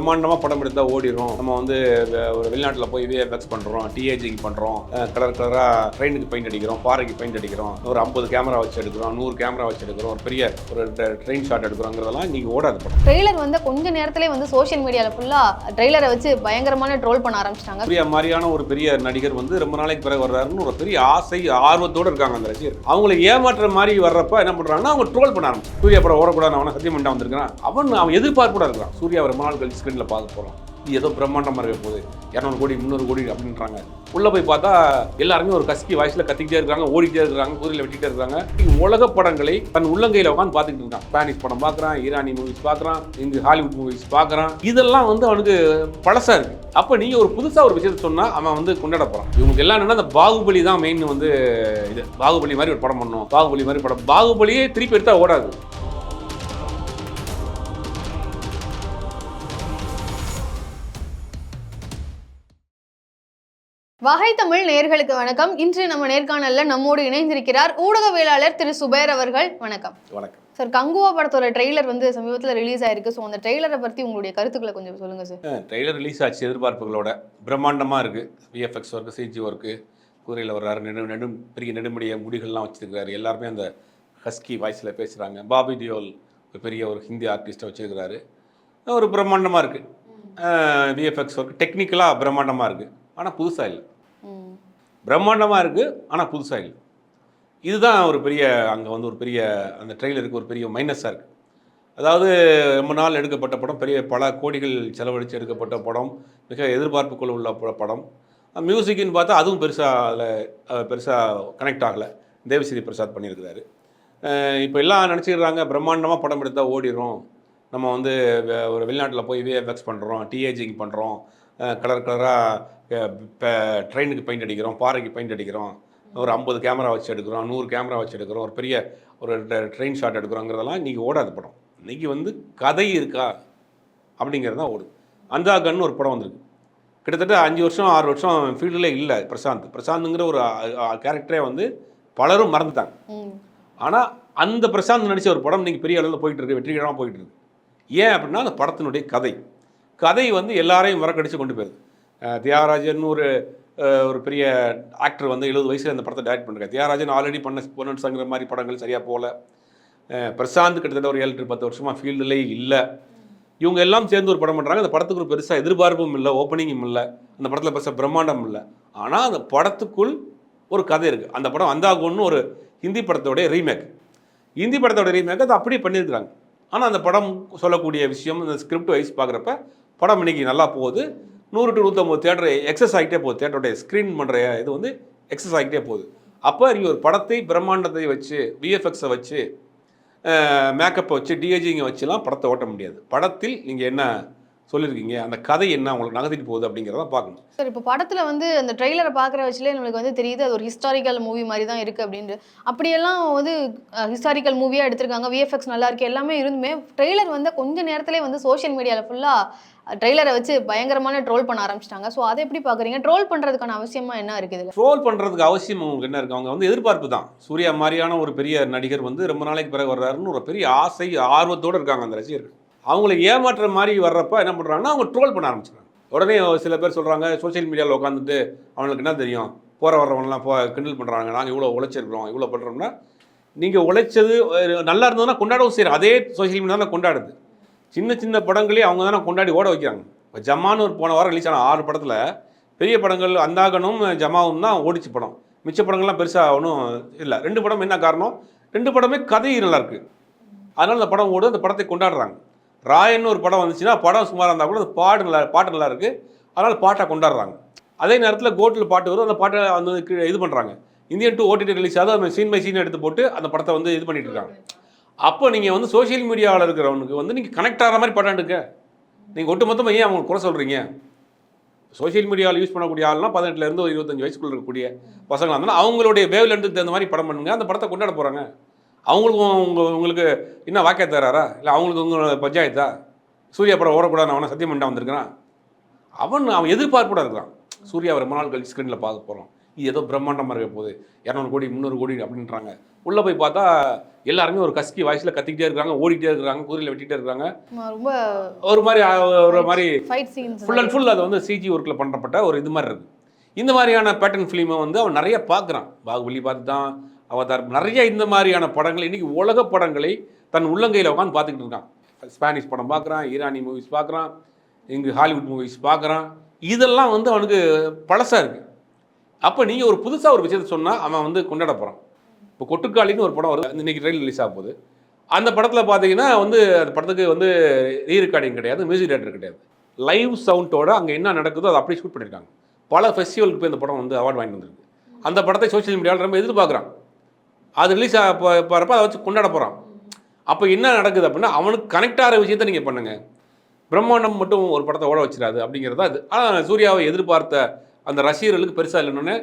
பிரம்மாண்டமாக படம் எடுத்தால் ஓடிடும் நம்ம வந்து ஒரு வெளிநாட்டில் போய் விஎஃப்எக்ஸ் பண்ணுறோம் டிஏஜிங் பண்ணுறோம் கலர் கலராக ட்ரெயினுக்கு பெயிண்ட் அடிக்கிறோம் பாறைக்கு பெயிண்ட் அடிக்கிறோம் ஒரு ஐம்பது கேமரா வச்சு எடுக்கிறோம் நூறு கேமரா வச்சு எடுக்கிறோம் ஒரு பெரிய ஒரு ட்ரெயின் ஷாட் எடுக்கிறோங்கிறதெல்லாம் இன்னைக்கு ஓடாது படம். ட்ரெய்லர் வந்து கொஞ்ச நேரத்திலே வந்து சோஷியல் மீடியால ஃபுல்லா ட்ரெய்லரை வச்சு பயங்கரமான ட்ரோல் பண்ண ஆரம்பிச்சிட்டாங்க. சூர்யா மாதிரியான ஒரு பெரிய நடிகர் வந்து ரொம்ப நாளைக்கு பிறகு வர்றாருன்னு ஒரு பெரிய ஆசை ஆர்வத்தோடு இருக்காங்க அந்த ரசிகர். அவங்களை ஏமாற்றுற மாதிரி வர்றப்ப என்ன பண்ணுறாங்கன்னா அவங்க ட்ரோல் பண்ண ஆரம்பிச்சு சூர்யா படம் ஓடக்கூடாது அவனை சத்தியம் பண்ணிட்டு வந்திருக்கான் அவன் அவன் எதிர்பார்ப்போட இருக்கான். சூர்யா ரொம்ப நாள் கழிச்சு ஸ்க்ரீனில் பார்க்க போகிறோம் இது ஏதோ பிரம்மாண்டமாக இருக்க போகுது. இரநூறு கோடி முந்நூறு கோடி அப்படின்றாங்க. உள்ளே போய் பார்த்தா எல்லாருமே ஒரு கஸ்கி வாய்ஸில் கத்திக்கிட்டே இருக்காங்க ஓடிக்கிட்டே இருக்காங்க குதிரையில் வெட்டிகிட்டே இருக்காங்க. உலக படங்களை தன் உள்ளங்கையில் உட்காந்து பார்த்துக்கிட்டு இருக்கான். ஸ்பானிஷ் படம் பார்க்குறான் ஈரானி மூவிஸ் பார்க்குறான் இங்கு ஹாலிவுட் மூவிஸ் பார்க்குறான். இதெல்லாம் வந்து அவனுக்கு பழசாக இருக்குது அப்போ நீங்கள் ஒரு புதுசாக ஒரு விஷயத்தை சொன்னால் அவன் வந்து கொண்டாட போகிறான் இவங்களுக்கு எல்லாம் என்னன்னா அந்த பாகுபலி தான் மெயின் வந்து இது. பாகுபலி மாதிரி ஒரு படம் பண்ணணும். பாகுபலி மாதிரி படம். பாகுபலியே திருப்பி எடுத்தால் ஓடாது. வகை தமிழ் நேயர்களுக்கு வணக்கம். இன்று நம்ம நேர்காணல்ல நம்மோடு இணைந்திருக்கிறார் ஊடகவியலாளர் திரு சுபேர் அவர்கள். வணக்கம். வணக்கம். சார் கங்குவா படத்தோட ட்ரெய்லர் வந்து சமீபத்தில் ரிலீஸ் ஆயிருக்கு. ஸோ அந்த ட்ரெய்லரை பத்தி உங்களுடைய கருத்துக்களை கொஞ்சம் சொல்லுங்க சார். ட்ரெய்லர் ரிலீஸ் ஆச்சு எதிர்பார்ப்புகளோட. பிரம்மாண்டமாக இருக்குது விஎஃப்எக்ஸ் ஒர்க்கு சிஜி ஒர்க்கு குதிரையில் வர்றாரு. நெடு நெடும் பெரிய நெடுமுடிய முடிகள்லாம் வச்சிருக்காரு எல்லாருமே அந்த ஹஸ்கி வாய்ஸில் பேசுகிறாங்க பாபி டியோல் ஒரு பெரிய ஒரு ஹிந்தி ஆர்டிஸ்ட்டை வச்சிருக்கிறாரு. ஒரு பிரம்மாண்டமாக இருக்குது விஎஃப்எக்ஸ் ஒர்க் டெக்னிக்கலாக பிரம்மாண்டமாக இருக்குது ஆனால் புதுசாக இல்லை. பிரம்மாண்டமாக இருக்குது ஆனால் புதுசாக இல்லை. இதுதான் ஒரு பெரிய அங்கே வந்து ஒரு பெரிய அந்த ட்ரெய்லருக்கு ஒரு பெரிய மைனஸாக இருக்குது அதாவது ரொம்ப நாள் எடுக்கப்பட்ட படம் பெரிய பல கோடிகள் செலவழித்து எடுக்கப்பட்ட படம் மிக எதிர்பார்ப்புக்குள்ள உள்ள படம். மியூசிக்னு பார்த்தா அதுவும் பெருசாக அதில் பெருசாக கனெக்ட் ஆகலை. தேவஸ்ரீ பிரசாத் பண்ணியிருக்கிறாரு. இப்போ எல்லாம் நினச்சிக்கிறாங்க பிரம்மாண்டமாக படம் எடுத்தால் ஓடிடும் நம்ம வந்து ஒரு வெளிநாட்டில் போய் விஎஃப்எக்ஸ் பண்ணுறோம் டிஏஜிங் பண்ணுறோம் கலர் கலராக ட்ரெயினுக்கு பெயிண்ட் அடிக்கிறோம் பாறைக்கு பெயிண்ட் அடிக்கிறோம். ஒரு ஐம்பது கேமரா வச்சு எடுக்கிறோம் நூறு கேமரா வச்சு எடுக்கிறோம். ஒரு பெரிய ஒரு ட்ரெயின் ஷாட் எடுக்கிறோங்கிறதெல்லாம் இன்றைக்கி ஓடாத படம். இன்றைக்கி வந்து கதை இருக்கா அப்படிங்கிறது தான் ஓடுது அந்தாகன்னு ஒரு படம் வந்திருக்கு. கிட்டத்தட்ட அஞ்சு வருஷம் ஆறு வருஷம் ஃபீல்டில் இல்லை பிரசாந்த். பிரசாந்துங்கிற ஒரு கேரக்டரே வந்து பலரும் மறந்துட்டாங்க. ஆனால் அந்த பிரசாந்த் நடித்த ஒரு படம் இன்னைக்கு பெரிய அளவில் போயிட்டு இருக்கு வெற்றிகரமாக போயிட்டு இருக்கு. ஏன் அப்படின்னா அந்த படத்தினுடைய கதை. கதை வந்து எல்லாரையும் வரக்கடிச்சு கொண்டு போயிருது. தியாகராஜன் ஒரு ஒரு பெரிய ஆக்டர் வந்து எழுபது வயசில் அந்த படத்தை டைரக்ட் பண்ணுறாரு தியாகராஜன் ஆல்ரெடி பண்ண பொன்னன் மாதிரி படங்கள் சரியாக போகல. பிரசாந்த் கிட்டத்தட்ட ஒரு ஏழு பத்து வருஷமாக ஃபீல்டுலே இல்லை. இவங்க எல்லாம் சேர்ந்து ஒரு படம் பண்ணுறாங்க அந்த படத்துக்கு ஒரு பெருசாக எதிர்பார்ப்பும் இல்லை ஓப்பனிங்கும் இல்லை. அந்த படத்தில் பெருசாக பிரம்மாண்டம் இல்லை. ஆனால் அந்த படத்துக்குள் ஒரு கதை இருக்குது அந்த படம் அந்தாகோன்னு ஒரு ஹிந்தி படத்தோடைய ரீமேக் ஹிந்தி படத்தோட ரீமேக் அதை அப்படியே பண்ணியிருக்கிறாங்க. ஆனால் அந்த படம் சொல்லக்கூடிய விஷயம் அந்த ஸ்கிரிப்ட் வைஸ் பார்க்குறப்ப படம் இன்றைக்கி நல்லா போகுது. நூறு டு நூற்றம்பது தேட்டர் எக்ஸஸ் ஆகிட்டே போகுது. தேட்டருடைய ஸ்க்ரீன் பண்ணுற இது வந்து எக்ஸஸ் ஆகிட்டே போகுது. அப்போ நீங்கள் ஒரு படத்தை பிரம்மாண்டத்தை வச்சு விஎஃப்எக்ஸை வச்சு மேக்கப்பை வச்சு டிஏஜிங்கை வச்சுலாம் படத்தை ஓட்ட முடியாது. படத்தில் நீங்கள் என்ன சொல்லியிருக்கீங்க. அந்த கதை என்ன? உங்களுக்கு நகர்த்திட்டு போகுது அப்படிங்கிறத பார்க்கணும். சார் இப்போ படத்துல வந்து அந்த ட்ரெய்லரை பார்க்குற வச்சுலே நம்மளுக்கு வந்து தெரியுது அது ஒரு ஹிஸ்டாரிக்கல் மூவி மாதிரி தான் இருக்கு அப்படின்ட்டு. அப்படியெல்லாம் வந்து ஹிஸ்டாரிக்கல் மூவியாக எடுத்திருக்காங்க. விஎஃப்எக்ஸ் நல்லா இருக்கு. எல்லாமே இருந்துமே ட்ரெய்லர் வந்து கொஞ்ச நேரத்திலே வந்து சோஷியல் மீடியாவில் ஃபுல்லாக ட்ரெய்லரை வச்சு பயங்கரமான ட்ரோல் பண்ண ஆரம்பிச்சிட்டாங்க. ஸோ அதை எப்படி பார்க்குறீங்க? ட்ரோல் பண்ணுறதுக்கான அவசியமா என்ன இருக்குது இதில்? ட்ரோல் பண்ணுறதுக்கு அவசியம் அவங்களுக்கு என்ன இருக்குது அவங்க வந்து எதிர்பார்ப்பு தான். சூர்யா மாதிரியான ஒரு பெரிய நடிகர் வந்து ரொம்ப நாளைக்கு பிறகு வர்றாருன்னு ஒரு பெரிய ஆசை ஆர்வத்தோடு இருக்காங்க அந்த ரசிகர்கள். அவங்கள ஏமாற்றுற மாதிரி வர்றப்ப என்ன பண்ணுறாங்கன்னா அவங்க ட்ரோல் பண்ண ஆரம்பிச்சிடுறாங்க. உடனே சில பேர் சொல்கிறாங்க சோஷியல் மீடியாவில் உட்காந்துட்டு அவங்களுக்கு என்ன தெரியும்? போகிற வர்றவங்களாம் போ கிண்டல் பண்ணுறாங்க நாங்கள் இவ்வளோ உழைச்சிருக்கிறோம் இவ்வளோ பண்ணுறோம்னா நீங்கள் உழைச்சது நல்லா இருந்ததுன்னா கொண்டாடவும் சரி அதே சோஷியல் தான் கொண்டாடுது. சின்ன சின்ன படங்களே அவங்க தானே கொண்டாடி ஓட வைக்கிறாங்க. இப்போ ஜமான்னு ஒரு போன வாரம் ரிலீஸ் ஆன ஆறு படத்தில் பெரிய படங்கள் அந்தாகனும் ஜமாவும் தான் ஓடிச்சு படம். மிச்ச படங்கள்லாம் பெருசாக ஒன்றும் இல்லை. ரெண்டு படம் என்ன காரணம்? ரெண்டு படமே கதை நல்லாயிருக்கு அதனால் அந்த படம் ஓடு அந்த படத்தை கொண்டாடுறாங்க. ராயன்னு ஒரு படம் வந்துச்சுன்னா படம் சுமாராக இருந்தால் கூட அந்த பாடு நல்லா பாட்டு நல்லா இருக்குது அதனால் பாட்டை கொண்டாடுறாங்க. அதே நேரத்தில் கோட்டில் பாட்டு வரும். அந்த பாட்டை வந்து கீழே இது பண்ணுறாங்க இந்தியன் டூ ஓடிடி ரிலீஸ் ஆகுது. அந்த சீன் பை சீன் எடுத்து போட்டு அந்த படத்தை வந்து இது பண்ணிட்டு இருக்காங்க. அப்போ நீங்கள் வந்து சோஷியல் மீடியாவில் இருக்கிறவனுக்கு வந்து நீங்கள் கனெக்ட் ஆகிற மாதிரி படம் எடுக்க நீங்கள் ஒட்டுமொத்தமாக ஏன் அவங்க குறை சொல்கிறீங்க சோஷியல் மீடியாவில் யூஸ் பண்ணக்கூடிய ஆள்லாம் பதினெட்டுலேருந்து ஒரு இருபத்தஞ்சு வயசுக்குள்ள இருக்கக்கூடிய பசங்களாக இருந்தாலும் அவங்களுடைய வேவ் தகுந்த மாதிரி படம் பண்ணுங்க. அந்த படத்தை கொண்டாட போகிறாங்க அவங்களுக்கும் உங்க உங்களுக்கு என்ன வாக்கிய தராரா? இல்லை அவங்களுக்கு உங்களோட பஞ்சாயத்தா? சூர்யா படம் ஓடக்கூடாது அவனை சத்தியம் பண்ணிட்டு வந்திருக்கிறான். அவன் அவன் எதிர்பார்ப்போட இருக்கான். சூர்யா ரொம்ப நாள் கழிச்சு ஸ்க்ரீனில் பார்க்க போகிறோம் இது ஏதோ பிரம்மாண்டமாக இருக்க போகுது. இரநூறு கோடி முந்நூறு கோடி அப்படின்றாங்க. உள்ளே போய் பார்த்தா எல்லாருமே ஒரு கஸ்கி வாய்ஸில் கத்திக்கிட்டே இருக்காங்க ஓடிக்கிட்டே இருக்காங்க குதிரையில் வெட்டிகிட்டே இருக்காங்க. ஆமா, ரொம்ப ஒரு மாதிரி ஒரு மாதிரி ஃபுல் அண்ட் ஃபுல் அது வந்து சிஜி ஒர்க்கில் பண்ணப்பட்ட ஒரு இது மாதிரி இருக்குது இந்த மாதிரியான பேட்டர்ன் ஃபிலிமை வந்து அவன் நிறைய பார்க்குறான். பாகுபலி பார்த்து தான் அவதார். நிறைய இந்த மாதிரியான படங்கள் இன்னைக்கு உலக படங்களை தன் உள்ளங்கையில் உட்காந்து பார்த்துக்கிட்டு இருக்கான். ஸ்பானிஷ் படம் பார்க்குறான் ஈரானி மூவிஸ் பார்க்குறான் இங்கு ஹாலிவுட் மூவிஸ் பார்க்குறான். இதெல்லாம் வந்து அவனுக்கு பழசாக இருக்குது அப்போ நீங்கள் ஒரு புதுசாக ஒரு விஷயத்த சொன்னால் அவன் வந்து கொண்டாட போகிறான் இப்போ கொட்டுக்காளின்னு ஒரு படம் வருது. இன்னைக்கு ட்ரெயில் ரிலீஸ் ஆக போகுது. அந்த படத்தில் பார்த்தீங்கன்னா வந்து அந்த படத்துக்கு வந்து ரீ ரெக்கார்டிங் கிடையாது மியூசிக் டேரக்டர் கிடையாது. லைவ் சவுண்டோட அங்கே என்ன நடக்குதோ அதை அப்படியே ஷூட் பண்ணியிருக்காங்க பல ஃபெஸ்டிவலுக்கு போய் இந்த படம் வந்து அவார்ட் வாங்கி வந்திருக்கு. அந்த படத்தை சோஷியல் மீடியாவில் ரொம்ப எதிர்பார்க்குறான் அது ரிலீஸ் ஆக போகிறப்ப அதை வச்சு கொண்டாட போகிறான் அப்போ என்ன நடக்குது அப்படின்னா அவனுக்கு கனெக்ட் ஆகிற விஷயத்தை நீங்கள் பண்ணுங்கள் பிரம்மாண்டம் மட்டும் ஒரு படத்தை ஓட வச்சிடாது அப்படிங்கிறது அது ஆனால் சூர்யாவை எதிர்பார்த்த அந்த ரசிகர்களுக்கு பெருசாக இல்லைன்னு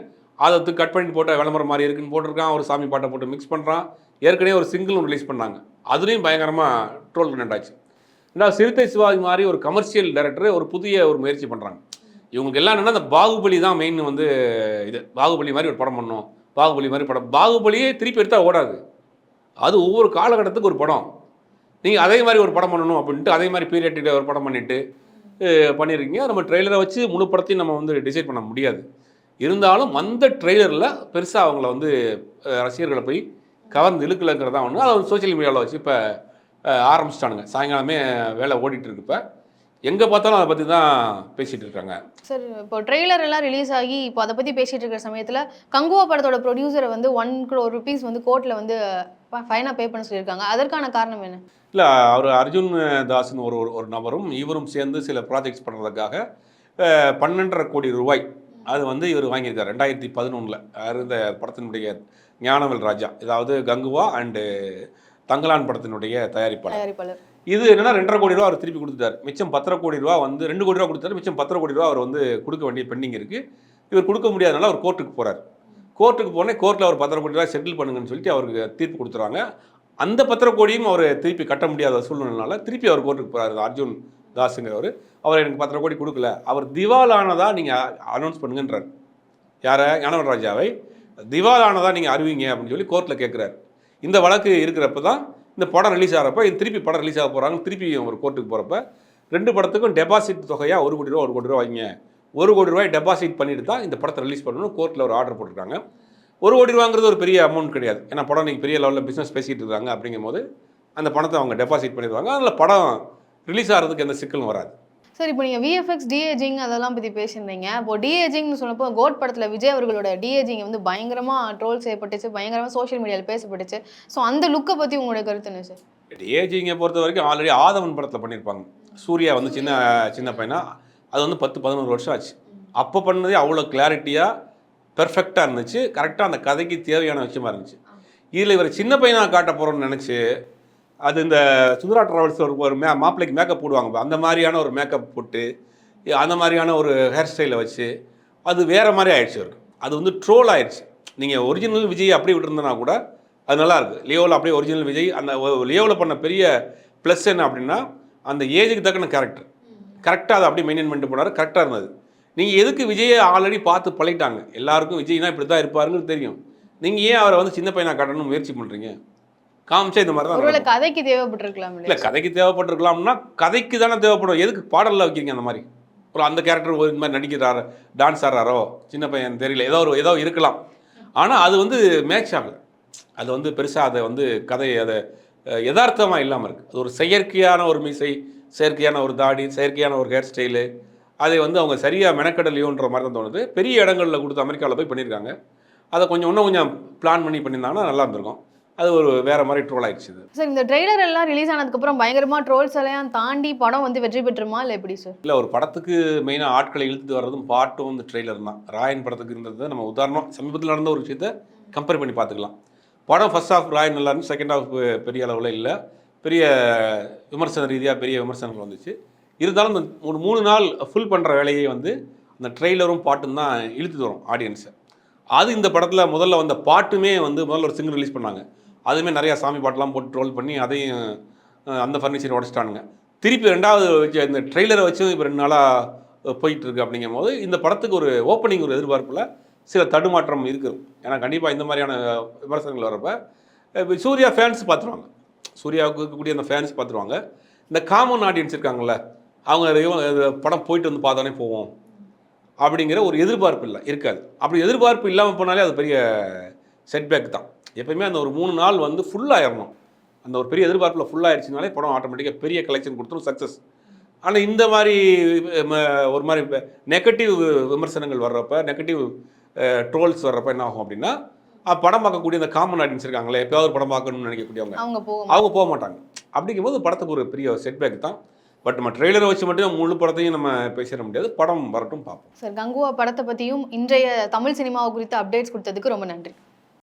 அதை கட் பண்ணி போட்ட விளம்பரம் மாதிரி இருக்குன்னு போட்டிருக்கான். ஒரு சாமி பாட்டை போட்டு மிக்ஸ் பண்ணுறான் ஏற்கனவே ஒரு சிங்கிளும் ரிலீஸ் பண்ணாங்க. அதுலேயும் பயங்கரமாக ட்ரோல் கண்டாச்சு ரெண்டாவது சிறுத்தை சிவாஜி மாதிரி ஒரு கமர்ஷியல் டைரக்டர் ஒரு புதிய ஒரு முயற்சி பண்ணுறாங்க இவங்களுக்கு எல்லாம் என்னென்னா அந்த பாகுபலி தான் மெயின் வந்து இது. பாகுபலி மாதிரி ஒரு படம் பண்ணணும். பாகுபலி மாதிரி படம். பாகுபலியே திருப்பி எடுத்தால் ஓடாது. அது ஒவ்வொரு காலகட்டத்துக்கு ஒரு படம். நீங்கள் அதே மாதிரி ஒரு படம் பண்ணணும் அப்படின்ட்டு அதே மாதிரி பீரியட் ஒரு படம் பண்ணிட்டு பண்ணியிருக்கீங்க நம்ம ட்ரெய்லரை வச்சு முழு படத்தையும் நம்ம வந்து டிசைட் பண்ண முடியாது. இருந்தாலும் அந்த ட்ரெய்லரில் பெருசாக அவங்கள வந்து ரசிகர்களை போய் கவர்ந்து இழுக்கலைங்கிறதான் ஒன்று அதை வந்து சோஷியல் மீடியாவில் வச்சு இப்போ ஆரம்பிச்சிட்டானுங்க. சாயங்காலமே வேலை ஓடிட்டு இருக்கு இப்போ. எங்கே பார்த்தாலும் அதை பற்றி தான் பேசிகிட்டு இருக்காங்க. சார் இப்போ ட்ரெய்லர் எல்லாம் ரிலீஸ் ஆகி இப்போ அதை பற்றி பேசிட்டு இருக்கிற சமயத்தில் கங்குவா படத்தோட ப்ரொடியூசரை வந்து ஒன் crore ருபீஸ் வந்து கோர்ட்டில் வந்து ஃபைனாக பே பண்ண சொல்லியிருக்காங்க. அதற்கான காரணம் என்ன? இல்லை அவர் அர்ஜுன் தாஸ்னு ஒரு ஒரு- நபரும் இவரும் சேர்ந்து சில ப்ராஜெக்ட்ஸ் பண்ணுறதுக்காக பன்னெண்டரை கோடி ரூபாய் அது வந்து இவர் வாங்கியிருக்கார். ரெண்டாயிரத்தி பதினொன்றில் இந்த படத்தினுடைய ஞானவேல் ராஜா. அதாவது கங்குவா அண்டு தங்கலான் படத்தினுடைய தயாரிப்பாளர். தயாரிப்பாளர். இது என்னன்னா ரெண்டரை கோடி ரூபா அவர் திருப்பி கொடுத்துட்டார். மிச்சம் பத்தரை கோடி ரூபா வந்து ரெண்டு கோடி ரூபா கொடுத்தாரு மிச்சம் பத்தரை கோடி ரூபா அவர் வந்து கொடுக்க வேண்டிய பெண்டிங் இருக்குது இவர் கொடுக்க முடியாதனால அவர் கோர்ட்டுக்கு போகிறார் கோர்ட்டுக்கு போனே கோர்ட்டில் அவர் பத்தரை கோடி ரூபா செட்டில் பண்ணுங்கன்னு சொல்லிட்டு அவருக்கு தீர்ப்பு கொடுத்துறாங்க அந்த பத்திர கோடியும் அவர் திருப்பி கட்ட முடியாத சூழ்நிலைனால திருப்பி அவர் கோர்ட்டுக்கு போகிறார் அர்ஜுன் தாஸுங்கிறவர். அவர் எனக்கு பத்திர கோடி கொடுக்கல. அவர் திவாலானதாக நீங்கள் அனௌன்ஸ் பண்ணுங்கன்றார். யாரை? ஞானவன் ராஜாவை. நீங்கள் அறிவிங்க அப்படின்னு சொல்லி கோர்ட்டில் கேட்குறாரு இந்த வழக்கு இருக்கிறப்ப தான் இந்த படம் ரிலீஸ் ஆகிறப்ப திருப்பி படம் ரிலீஸ் ஆக போகிறாங்க திருப்பி ஒரு கோர்ட்டுக்கு போகிறப்ப ரெண்டு படத்துக்கும் டெபாசிட் தொகையாக ஒரு கோடி ரூபா ஒரு கோடி ரூபா வைங்க ஒரு கோடி ரூபாய் டெபாசிட் பண்ணிட்டு தான் இந்த படத்தை ரிலீஸ் பண்ணணும் கோர்ட்டில் ஒரு ஆர்டர் போட்டிருக்காங்க. ஒரு கோடி ரூபாங்கிறது ஒரு பெரிய அமௌண்ட் கிடையாது. ஏன்னா படம் இன்னைக்கு பெரிய லெவலில் பிஸ்னஸ் பேசிகிட்டு இருக்காங்க அப்படிங்கும்போது அந்த பணத்தை அவங்க டெபாசிட் பண்ணிடுவாங்க. அதில் படம் ரிலீஸ் ஆகிறதுக்கு எந்த சிக்கலும் வராது. சார் இப்போ நீங்கள் விஎஃப்எக்ஸ் டிஏஜிங் அதெல்லாம் பற்றி பேசியிருந்தீங்க. இப்போ டிஏஜிங்னு சொன்னப்போ கோட் படத்தில் விஜய் அவர்களோட டிஏஜிங் வந்து பயங்கரமாக ட்ரோல் செய்யப்பட்டுச்சு பயங்கரமாக சோஷியல் மீடியாவில் பேசப்பட்டுச்சு. ஸோ அந்த லுக்கை பற்றி உங்களோட கருத்து என்ன சார் ஏஜிங்கை பொறுத்த வரைக்கும் ஆல்ரெடி ஆதவன் படத்தில் பண்ணியிருப்பாங்க. சூர்யா வந்து சின்ன சின்ன பையனா அது வந்து பத்து பதினோரு வருஷம் ஆச்சு. அப்போ பண்ணதே அவ்வளோ கிளாரிட்டியாக பெர்ஃபெக்டாக இருந்துச்சு. கரெக்டாக அந்த கதைக்கு தேவையான விஷயமா இருந்துச்சு. இதில் இவர் சின்ன பையனாக காட்ட போகிறோம்னு நினச்சி அது இந்த சுந்தரா ட்ராவல்ஸ் ஒரு ஒரு மே மாப்பிள்ளைக்கு மேக்கப் போடுவாங்க அந்த மாதிரியான ஒரு மேக்கப் போட்டு அந்த மாதிரியான ஒரு ஹேர் ஸ்டைலை வச்சு அது வேறு மாதிரி ஆயிடுச்சு இருக்கு அது வந்து ட்ரோல் ஆயிடுச்சு. நீங்கள் ஒரிஜினல் விஜய் அப்படியே விட்டுருந்தனா கூட அது நல்லாயிருக்கு லியோவில் அப்படியே ஒரிஜினல் விஜய் அந்த லியோவில் பண்ண பெரிய ப்ளஸ் என்ன அப்படின்னா அந்த ஏஜுக்கு தக்கன கேரக்டர் கரெக்டாக அதை அப்படியே மெயின்டைன் பண்ணிட்டு போனார். கரெக்டாக இருந்தது. நீங்கள் எதுக்கு விஜயை ஆல்ரெடி பார்த்து பழகிட்டாங்க? எல்லாருக்கும் விஜய்னா இப்படி தான் இருப்பாருன்னு தெரியும். நீங்கள் ஏன் அவரை வந்து சின்ன பையனாக காட்டணும்னு முயற்சி பண்ணுறீங்க காமிச்சா இந்த மாதிரி தான். கதைக்கு தேவைப்பட்டிருக்கலாம் இல்லை கதைக்கு தேவைப்பட்டிருக்கலாம்னா கதைக்கு தானே தேவைப்படும். எதுக்கு பாடலில் வைக்கிறீங்க அந்த மாதிரி? ஒரு அந்த கேரக்டர் ஒரு இந்த மாதிரி நடிக்கிறாரு டான்ஸ் ஆடுறாரோ? சின்ன பையன் தெரியல. ஏதோ ஒரு ஏதோ இருக்கலாம். ஆனால் அது வந்து மேட்ச் ஆகல. அது வந்து பெருசாக அதை வந்து கதை அதை யதார்த்தமாக இல்லாமல் இருக்குது அது ஒரு செயற்கையான ஒரு மீசை செயற்கையான ஒரு தாடி செயற்கையான ஒரு ஹேர் ஸ்டைலு அதை வந்து அவங்க சரியாக மெனக்கடலையோன்ற மாதிரி தான் தோணுது. பெரிய இடங்களில் கொடுத்து அமெரிக்காவில் போய் பண்ணியிருக்காங்க. அதை கொஞ்சம் இன்னும் கொஞ்சம் பிளான் பண்ணி பண்ணியிருந்தாங்கன்னா நல்லா இருந்திருக்கும். அது ஒரு வேறு மாதிரி ட்ரோல் ஆயிடுச்சு சார் இந்த ட்ரெய்லர் எல்லாம் ரிலீஸ் ஆனதுக்கப்புறம் பயங்கரமாக ட்ரோல்ஸ் எல்லாம் தாண்டி படம் வந்து வெற்றி பெற்றுமா? இல்லை எப்படி சார் இல்லை ஒரு படத்துக்கு மெயினாக ஆட்களை இழுத்துட்டு வர்றதும் பாட்டும் இந்த ட்ரெய்லர் தான். ராயன் படத்துக்கு இருந்தது நம்ம உதாரணம் சமீபத்தில் நடந்த ஒரு விஷயத்தை கம்பேர் பண்ணி பார்த்துக்கலாம். படம் ஃபர்ஸ்ட் ஹாஃப் ராயன் நல்லா இருந்துச்சு செகண்ட் ஹாஃப் பெரிய அளவில் இல்லை. பெரிய விமர்சன ரீதியாக பெரிய விமர்சனங்கள் வந்துச்சு. இருந்தாலும் இந்த ஒரு மூணு நாள் ஃபுல் பண்ணுற வேலையை வந்து அந்த ட்ரெய்லரும் பாட்டும் தான் இழுத்துட்டு வரும் ஆடியன்ஸை அது இந்த படத்தில் முதல்ல வந்த பாட்டுமே வந்து முதல்ல ஒரு சிங்கிள் ரிலீஸ் பண்ணாங்க. அதுவுமே நிறையா சாமி பாட்டெலாம் போட்டு ட்ரோல் பண்ணி அதையும் அந்த ஃபர்னிச்சர் உடச்சிட்டானுங்க. திருப்பி ரெண்டாவது வச்சு இந்த ட்ரெய்லரை வச்சு இப்போ ரெண்டு நாளாக போயிட்டுருக்கு அப்படிங்கும் போது இந்த படத்துக்கு ஒரு ஓப்பனிங் ஒரு எதிர்பார்ப்பில் சில தடுமாற்றம் இருக்குது ஏன்னா கண்டிப்பாக இந்த மாதிரியான விமர்சனங்கள் வரப்போ சூர்யா ஃபேன்ஸ் பார்த்துருவாங்க சூர்யாவுக்கு இருக்கக்கூடிய அந்த ஃபேன்ஸ் பார்த்துருவாங்க இந்த காமன் ஆடியன்ஸ் இருக்காங்கல்ல அவங்க படம் போயிட்டு வந்து பார்த்தானே போவோம் அப்படிங்கிற ஒரு எதிர்பார்ப்பு இல்லை இருக்காது. அப்படி எதிர்பார்ப்பு இல்லாமல் போனாலே அது பெரிய செட்பேக் தான். எப்பயுமே அந்த ஒரு மூணு நாள் வந்து ஃபுல்லாகிடணும் அந்த ஒரு பெரிய எதிர்பார்ப்பில் ஃபுல்லாகிடுச்சுனாலே படம் ஆட்டோமேட்டிக்காக பெரிய கலெக்ஷன் கொடுத்துரும் சக்ஸஸ் ஆனால் இந்த மாதிரி ஒரு மாதிரி நெகட்டிவ் விமர்சனங்கள் வர்றப்ப நெகட்டிவ் ட்ரோல்ஸ் வர்றப்ப என்ன ஆகும் அப்படின்னா படம் பார்க்கக்கூடிய இந்த காமன் ஆடியன்ஸ் இருக்காங்களே எப்பயாவது ஒரு படம் பார்க்கணும்னு நினைக்கக்கூடியவங்க அவங்க போக அவங்க போக மாட்டாங்க. அப்படிங்கும்போது படத்துக்கு ஒரு பெரிய செட்பேக் தான். பட் நம்ம ட்ரெய்லரை வச்சு மட்டும் முழு படத்தையும் நம்ம பேசிட முடியாது. படம் வரட்டும் பார்ப்போம். சார் கங்குவா படத்தை பற்றியும் இன்றைய தமிழ் சினிமாவை குறித்த அப்டேட்ஸ் கொடுத்ததுக்கு ரொம்ப நன்றி.